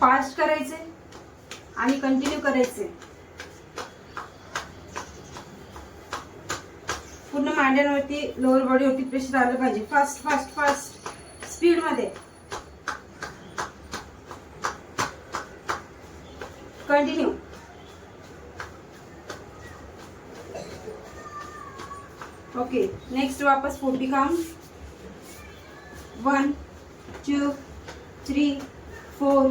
Fast करायचे आणि continue करायचे. पूर्ण मांड्यांवरती लोअर बॉडीवरती प्रेशर आलं पाहिजे. फास्ट फास्ट फास्ट स्पीडमध्ये कंटिन्यू ओके नेक्स्ट वापस फोर्टी काम one two three four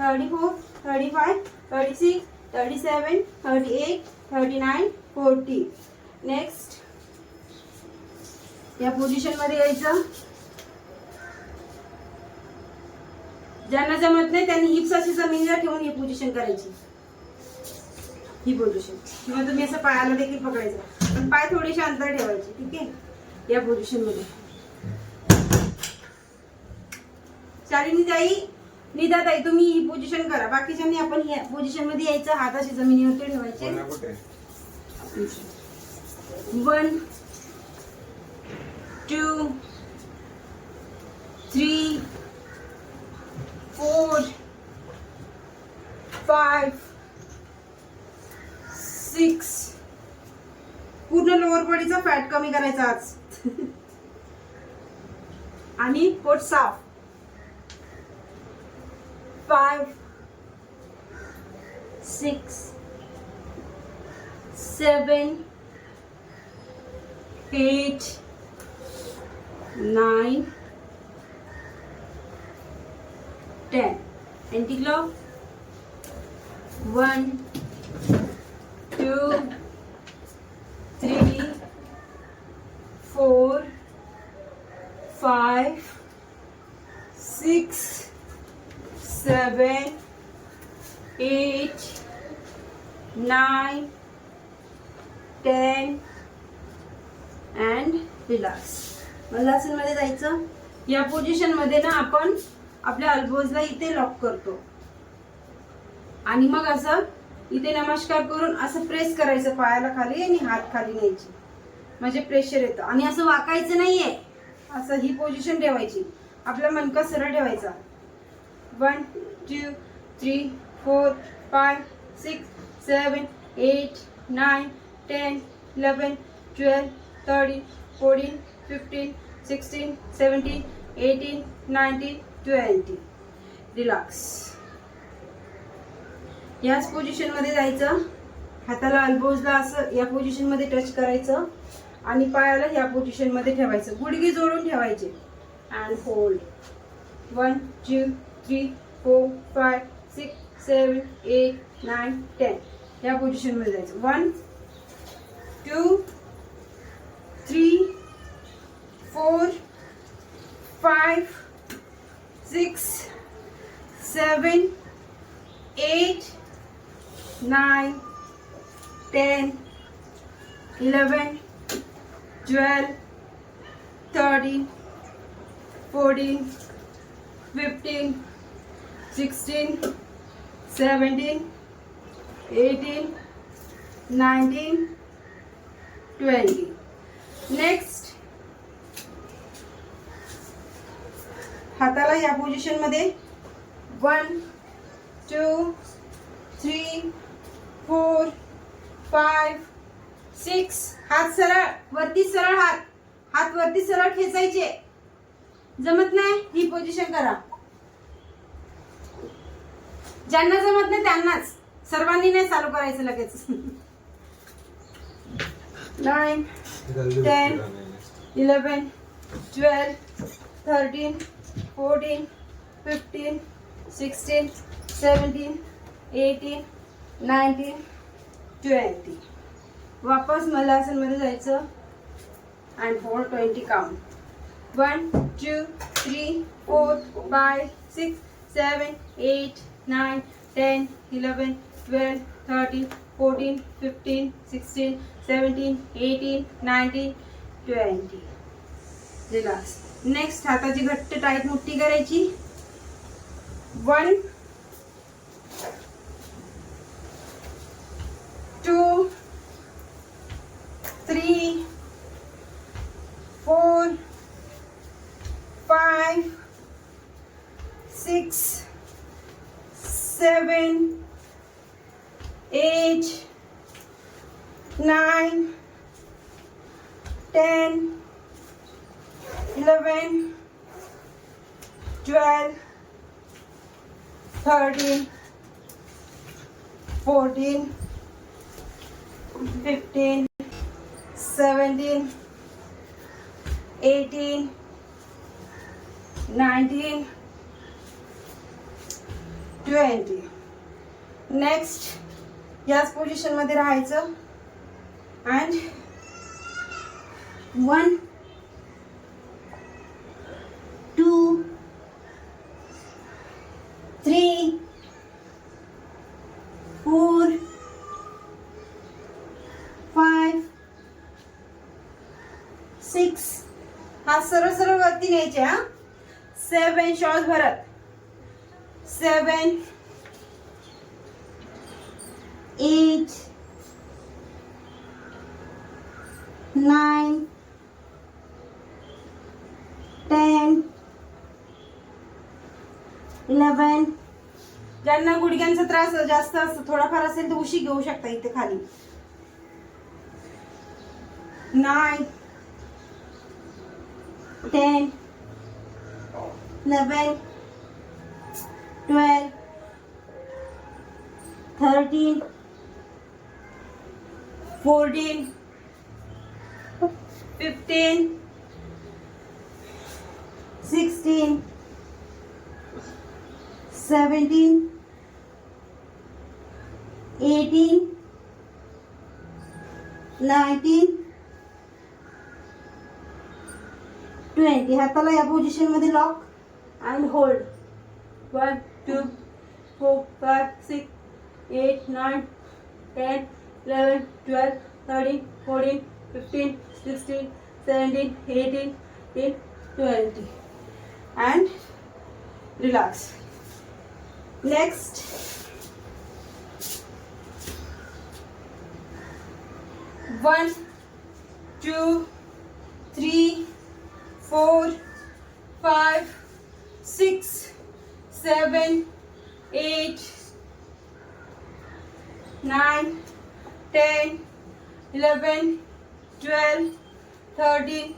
eight twenty nine thirty thirty one thirty two thirty three thirty four thirty five thirty six thirty seven thirty eight thirty nine forty. Next या पोझिशनमध्ये यायचं. ज्यांना जमत नाही त्यांनी hips अशी जमिनीला ठेवून ही पोझिशन करायची. ही पोझिशन किंवा तुम्ही असं पायाला देखील पकडायचं. पण पाय थोडेसे अंतर ठेवायचे ठीक आहे? या पोझिशनमध्ये. शालिनी ताई निदा ताई तुम्ही ही पोझिशन करा. बाकीच्यांनी आपण या पोझिशनमध्ये यायचं. हात असे जमिनीवरती ठेवायचे. One two three four five six पूर्ण लोअर बॉडीचा फॅट कमी करायचा आज. आणि पोट साफ. five, six, seven, eight, nine, ten. Anti clock. One, two, three, four, five, six. Seven, eight, nine, ten. And रिलॅक्समध्ये जायचं? या पोझिशनमध्ये ना आपण आपल्या अल्बोजला इथे लॉक करतो. आणि मग असं इथे नमस्कार करून असं प्रेस करायचं पायाला खाली आणि हात खाली न्यायचे. म्हणजे प्रेशर येतं. आणि असं वाकायचं नाहीये. असं ही पोझिशन ठेवायची. आपला मनका सरळ ठेवायचा. One two three four five six seven eight nine ten eleven twelve thirteen fourteen fifteen sixteen seventeen eighteen nineteen twenty Relax. याच पोझिशनमध्ये जायचं. हाताला अल्बोजला असं या पोझिशनमध्ये टच करायचं. आणि पायाला या पोझिशनमध्ये ठेवायचं. गुडघे जोडून ठेवायचे. And hold one two three four five six seven eight nine ten या पोझिशनमध्ये जायचं one two three four five six seven eight nine ten eleven twelve thirteen fourteen fifteen sixteen, seventeen, eighteen, nineteen, twenty. Next. हाताला या पोझिशनमध्ये one two three four five six. हात सरळ वरती सरळ हात. हात वरती सरळ खेचायचे. जमत नाही? ही पोझिशन करा. ज्यांना जमत नाही त्यांनाच. सर्वांनी नाही चालू करायचं लगेच. Nine ten eleven twelve thirteen fourteen fifteen sixteen seventeen eighteen nineteen twenty वापस मल्लासनमध्ये जायचं. And for twenty count one two three four five six seven eight nine ten eleven twelve thirteen fourteen fifteen sixteen seventeen eighteen nineteen twenty relax next हाताची घट्ट tight मुठ्ठी करायची. One two seven, eight, nine, ten, eleven, twelve, thirteen, fourteen, fifteen, seventeen, eighteen, nineteen, twenty. Next याच पोझिशनमध्ये राहायचं. And one two three four five six हा सरळ सरळ वरती न्यायचे हा. सेवन शॉर्ट भरत. Seven eight, nine, ten, eleven. ज्यांना गुडघ्यांचा त्रास जास्त असतो थोडाफार असेल तर उशी घेऊ शकता इथे खाली nine ten eleven twelve thirteen 14, 15, 16, 17, 18, 19, 20. Hatala ya position with the lock and hold. 1, 2, 4, 5, 6, 8, 9, 10, 11, 12, 13, 14, 15, 16, 17, 18, 19, 20. And relax. Next, one, two, three, four, five, six, seven, eight, nine. Ten eleven twelve thirteen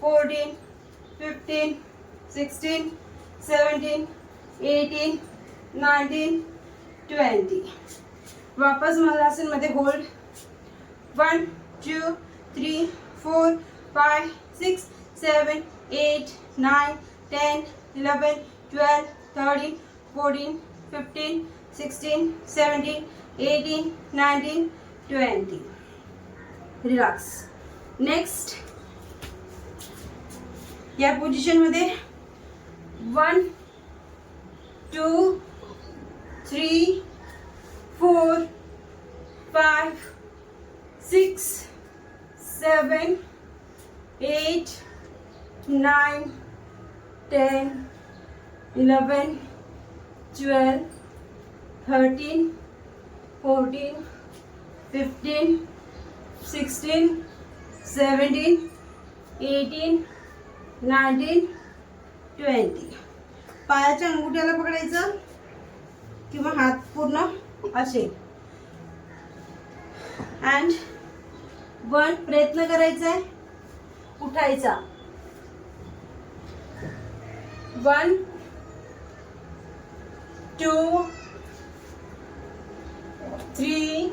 fourteen fifteen sixteen seventeen eighteen nineteen twenty वापस मजामध्ये hold one two three four five six seven eight nine ten eleven twelve thirteen fourteen fifteen sixteen seventeen eighteen nineteen 20. Relax next या पोझिशनमध्ये one two three four five six seven eight nine ten eleven twelve thirteen fourteen fifteen sixteen seventeen eighteen nineteen twenty पायाच्या अंगुठ्याला पकडायचं किंवा हात पूर्ण असे. And one प्रयत्न करायचा आहे. उठायचा. One two three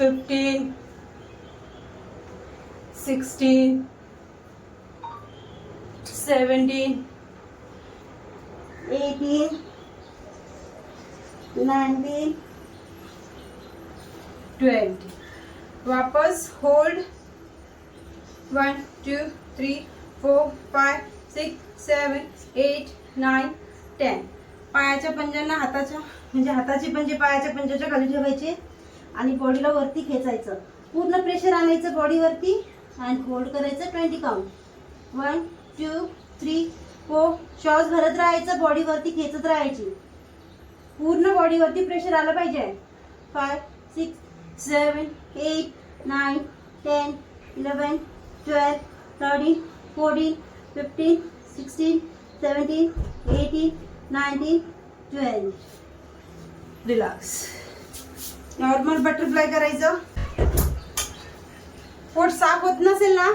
Fifteen sixteen seventeen eighteen nineteen twenty वापस hold one two three four five six seven eight nine ten पायाच्या पंजांना हाताच्या म्हणजे हाताची पंजे पायाच्या पंजाच्या खाली ठेवायचे. आणि बॉडीला वरती खेचायचं. पूर्ण प्रेशर आणायचं बॉडीवरती आणि होल्ड करायचं twenty count one two three four श्वास भरत राहायचं बॉडीवरती खेचत राहायची. पूर्ण बॉडीवरती प्रेशर आलं पाहिजे. Five six seven eight nine ten eleven twelve thirteen fourteen fifteen sixteen seventeen eighteen nineteen twelve relax normal butterfly करायचं. पोट साफ होत नसेल ना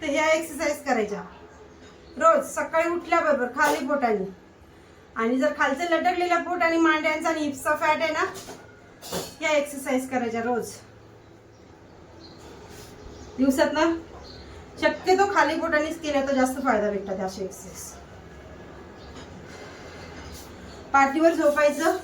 तर ह्या एक्सरसाइज करायच्या. रोज सकाळी उठल्याबरोबर खाली पोटाने. आणि जर खालचं लटकलेल्या पोट आणि मांड्यांचा आणि हिप्सचा फॅट आहे ना या एक्सरसाइज करायच्या रोज. दिवसात ना शक्यतो खाली पोटानेच केल्या तर जास्त फायदा भेटतात अशी एक्सरसाइज पाठीवर झोपायचं.